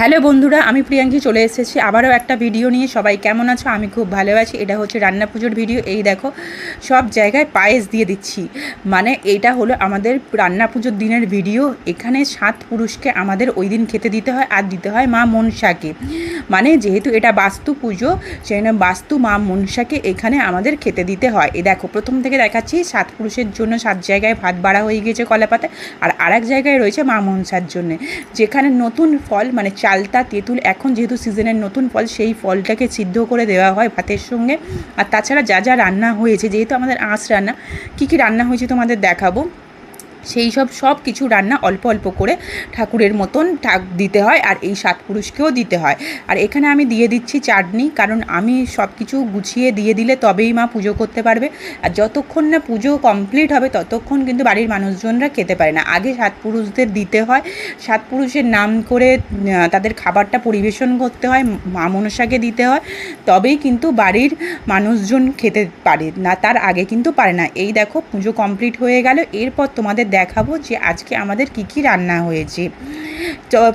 Hello বন্ধুরা, আমি প্রিয়াঙ্কি চলে এসেছি আবারও একটা ভিডিও নিয়ে। সবাই কেমন আছো? আমি খুব ভালো আছি। এটা হচ্ছে রান্না পুজোর ভিডিও এই দেখো, সব জায়গায় পায়েস দিয়ে দিচ্ছি। মানে এটা হলো আমাদের রান্না পুজোর দিনের ভিডিও এখানে সাত পুরুষকে আমাদের ওই দিন খেতে দিতে হয় আর দিতে হয় মা মনসাকে। মানে যেহেতু এটা বাস্তু পুজো, সেই বাস্তু মা মনসাকে এখানে আমাদের খেতে দিতে হয়। এই দেখো, প্রথম থেকে দেখাচ্ছি, সাত পুরুষের জন্য সাত জায়গায় ভাত বাড়া হয়ে গিয়েছে কলাপাতে আর আরেক জায়গায় রয়েছে মা মনসার জন্যে। যেখানে নতুন ফল মানে চালতা তেঁতুল এখন যেহেতু সিজনের নতুন ফল, সেই ফলটাকে সিদ্ধ করে দেওয়া হয় ভাতের সঙ্গে। আর তাছাড়া যা যা রান্না হয়েছে, যেহেতু আমাদের আঁশ রান্না, কী কী রান্না হয়েছে তোমাদের দেখাবো। সেই সব সব কিছু রান্না অল্প অল্প করে ঠাকুরের মতন ঠাক, দিতে হয় আর এই সাত পুরুষকেও দিতে হয়। আর এখানে আমি দিয়ে দিচ্ছি চাটনি, কারণ আমি সব কিছু গুছিয়ে দিয়ে দিলে তবেই মা পুজো করতে পারবে। আর যতক্ষণ না পুজো কমপ্লিট হবে, ততক্ষণ কিন্তু বাড়ির মানুষজনরা খেতে পারে না। আগে সাত পুরুষদের দিতে হয়। সাত পুরুষের নাম করে তাদের খাবারটা পরিবেশন করতে হয়, মা মনসাকে দিতে হয়। তবেই কিন্তু বাড়ির মানুষজন খেতে পারে না, তার আগে কিন্তু পারে না। এই দেখো পুজো কমপ্লিট হয়ে গেল। এরপর তোমাদের দেখাবো যে আজকে আমাদের কি কি রান্না হয়েছে।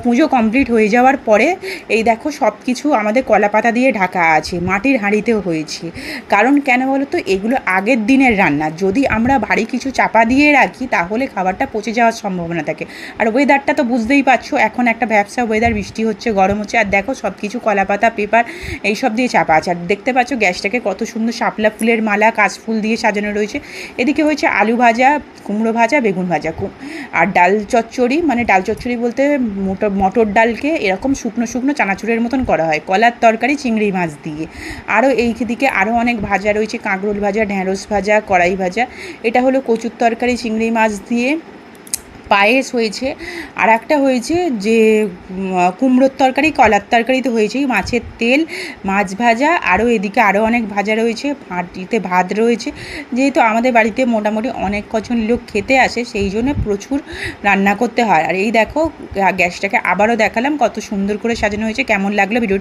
পুজো কমপ্লিট হয়ে যাওয়ার পরে এই দেখো সব কিছু আমাদের কলা পাতা দিয়ে ঢাকা আছে, মাটির হাঁড়িতেও হয়েছে। কারণ কেন বলো তো এগুলো আগের দিনের রান্না। যদি আমরা ভারী কিছু চাপা দিয়ে রাখি, তাহলে খাবারটা পচে যাওয়ার সম্ভাবনা থাকে। আর ওয়েদারটা তো বুঝতেই পারছ, এখন একটা ব্যবসা ওয়েদার বৃষ্টি হচ্ছে, গরম হচ্ছে, আর দেখো সব কিছু কলা পাতা পেপার এইসব দিয়ে চাপা আছে। আর দেখতে পাচ্ছ গ্যাসটাকে কত সুন্দর শাপলা ফুলের মালা কাশফুল দিয়ে সাজানো রয়েছে। এদিকে হয়েছে আলু ভাজা, কুমড়ো ভাজা, বেগুন ভাজা আর ডাল চচ্চড়ি মানে ডাল চচ্চড়ি বলতে মোটর মটর ডালকে এরকম শুকনো শুকনো চানাচুরের মতন করা হয়। কলার তরকারি চিংড়ি মাছ দিয়ে। আরও এই দিকে আরও অনেক ভাজা রয়েছে। কাঁকরোল ভাজা ঢ্যাঁড়স ভাজা, কড়াই ভাজা। এটা হলো কচুর তরকারি, চিংড়ি মাছ দিয়ে। পায়েস হয়েছে, আর একটা হয়েছে যে কুমড়োর তরকারি, কলার তরকারি তো হয়েছেই, মাছের তেল, মাছ ভাজা, আরও এদিকে আরও অনেক ভাজা রয়েছে ভাটিতে ভাত রয়েছে, যেহেতু আমাদের বাড়িতে মোটামুটি অনেক কজন লোক খেতে আসে, সেই জন্য প্রচুর রান্না করতে হয়। আর এই দেখো গ্যাসটাকে আবারও দেখালাম, কত সুন্দর করে সাজানো হয়েছে, কেমন লাগল ভিডিওটা